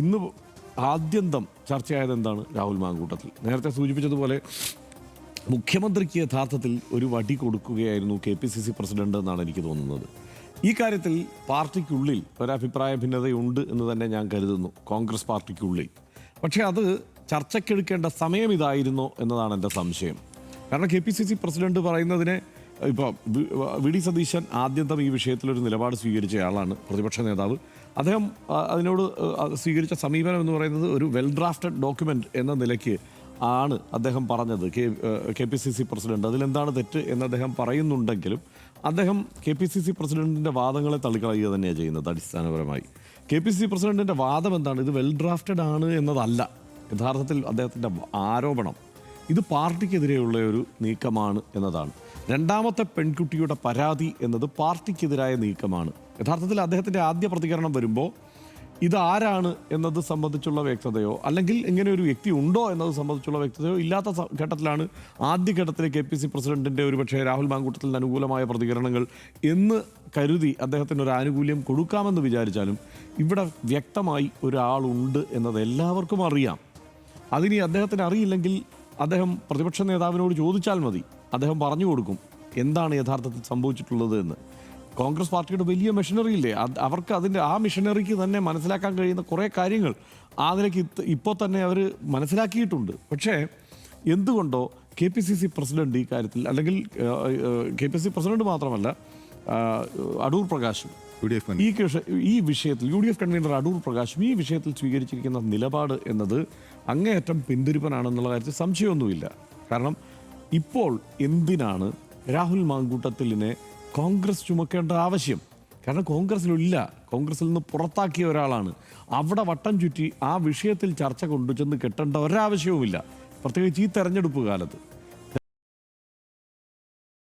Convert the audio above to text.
ഇന്ന് ആദ്യന്തം ചർച്ചയായത് എന്താണ് രാഹുൽ മാങ്കൂട്ടത്തിൽ? നേരത്തെ സൂചിപ്പിച്ചതുപോലെ മുഖ്യമന്ത്രിക്ക് യഥാർത്ഥത്തിൽ ഒരു വടി കൊടുക്കുകയായിരുന്നു K P C C president എന്നാണ് എനിക്ക് തോന്നുന്നത്. ഈ കാര്യത്തിൽ പാർട്ടിക്കുള്ളിൽ ഒരഭിപ്രായ ഭിന്നതയുണ്ട് എന്ന് തന്നെ ഞാൻ കരുതുന്നു കോൺഗ്രസ് പാർട്ടിക്കുള്ളിൽ. പക്ഷേ അത് ചർച്ചയ്ക്കെടുക്കേണ്ട സമയം ഇതായിരുന്നോ എന്നതാണ് എന്റെ സംശയം. കാരണം K P C C president പറയുന്നതിനെ ഇപ്പോൾ വി ഡി സതീശൻ ആദ്യന്തം ഈ വിഷയത്തിലൊരു നിലപാട് സ്വീകരിച്ചയാളാണ് പ്രതിപക്ഷ നേതാവ്. അദ്ദേഹം അതിനോട് സ്വീകരിച്ച സമീപനം എന്ന് പറയുന്നത് ഒരു വെൽ ഡ്രാഫ്റ്റഡ് ഡോക്യുമെന്റ് എന്ന നിലയ്ക്ക് ആണ് അദ്ദേഹം പറഞ്ഞത്. K K P C C president. അതിലെന്താണ് തെറ്റ് എന്ന് അദ്ദേഹം പറയുന്നുണ്ടെങ്കിലും അദ്ദേഹം കെ പി സി സി പ്രസിഡന്റിന്റെ വാദങ്ങളെ തള്ളിക്കളയുക തന്നെയാണ് ചെയ്യുന്നത് അടിസ്ഥാനപരമായി. കെ പി സി സി പ്രസിഡന്റിന്റെ വാദം എന്താണ്? ഇത് വെൽ ഡ്രാഫ്റ്റഡ് ആണ് എന്നതല്ല. യഥാർത്ഥത്തിൽ അദ്ദേഹത്തിന്റെ ആരോപണം. ഇത് പാർട്ടിക്കെതിരെയുള്ള ഒരു നീക്കമാണ് എന്നതാണ്. രണ്ടാമത്തെ പെൺകുട്ടിയുടെ പരാതി എന്നത് പാർട്ടിക്കെതിരായ നീക്കമാണ്. യഥാർത്ഥത്തിൽ അദ്ദേഹത്തിന്റെ ആദ്യ പ്രതികരണം വരുമ്പോൾ ഇതാരാണ് എന്നത് സംബന്ധിച്ചുള്ള വ്യക്തതയോ അല്ലെങ്കിൽ ഇങ്ങനെ ഒരു വ്യക്തി ഉണ്ടോ എന്നത് സംബന്ധിച്ചുള്ള വ്യക്തതയോ ഇല്ലാത്ത ഘട്ടത്തിലാണ് ആദ്യ ഘട്ടത്തിൽ കെ പി സി പ്രസിഡന്റിന്റെ ഒരു പക്ഷേ രാഹുൽ മാങ്കൂട്ടത്തിന് അനുകൂലമായ പ്രതികരണങ്ങൾ എന്ന് കരുതി അദ്ദേഹത്തിന് ഒരു ആനുകൂല്യം കൊടുക്കാമെന്ന് വിചാരിച്ചാലും ഇവിടെ വ്യക്തമായി ഒരാളുണ്ട് എന്നത് എല്ലാവർക്കും അറിയാം. അതിനി അദ്ദേഹത്തിന് അറിയില്ലെങ്കിൽ അദ്ദേഹം പ്രതിപക്ഷ നേതാവിനോട് ചോദിച്ചാൽ മതി. അദ്ദേഹം പറഞ്ഞു കൊടുക്കും എന്താണ് യഥാർത്ഥത്തിൽ സംഭവിച്ചിട്ടുള്ളത് എന്ന്. കോൺഗ്രസ് പാർട്ടിയുടെ വലിയ മെഷീനറി ഇല്ലേ? അത് അവർക്ക് അതിന്റെ ആ മെഷീനറിക്ക് തന്നെ മനസ്സിലാക്കാൻ കഴിയുന്ന കുറേ കാര്യങ്ങൾ ആ നിലയ്ക്ക് ഇപ്പോൾ തന്നെ അവർ മനസ്സിലാക്കിയിട്ടുണ്ട്. പക്ഷേ എന്തുകൊണ്ടോ K P C C president ഈ കാര്യത്തിൽ അല്ലെങ്കിൽ കെ പി സി പ്രസിഡന്റ് മാത്രമല്ല അടൂർ പ്രകാശും യു ഡി എഫ് ഈ കൃഷ- ഈ വിഷയത്തിൽ U D F convener Adoor പ്രകാശും ഈ വിഷയത്തിൽ സ്വീകരിച്ചിരിക്കുന്ന നിലപാട് എന്നത് അങ്ങേയറ്റം പിന്തിരിപ്പനാണെന്നുള്ള കാര്യത്തിൽ സംശയമൊന്നുമില്ല. കാരണം ഇപ്പോൾ എന്തിനാണ് രാഹുൽ മാങ്കൂട്ടത്തിലിനെ കോൺഗ്രസ് ചുമക്കേണ്ട ആവശ്യം? കാരണം കോൺഗ്രസിലില്ല. കോൺഗ്രസിൽ നിന്ന് പുറത്താക്കിയ ഒരാളാണ്. അവിടെ വട്ടം ചുറ്റി ആ വിഷയത്തിൽ ചർച്ച കൊണ്ടുചെന്ന് കെട്ടേണ്ട ഒരാവശ്യവുമില്ല. പ്രത്യേകിച്ച് ഈ തെരഞ്ഞെടുപ്പ് കാലത്ത്.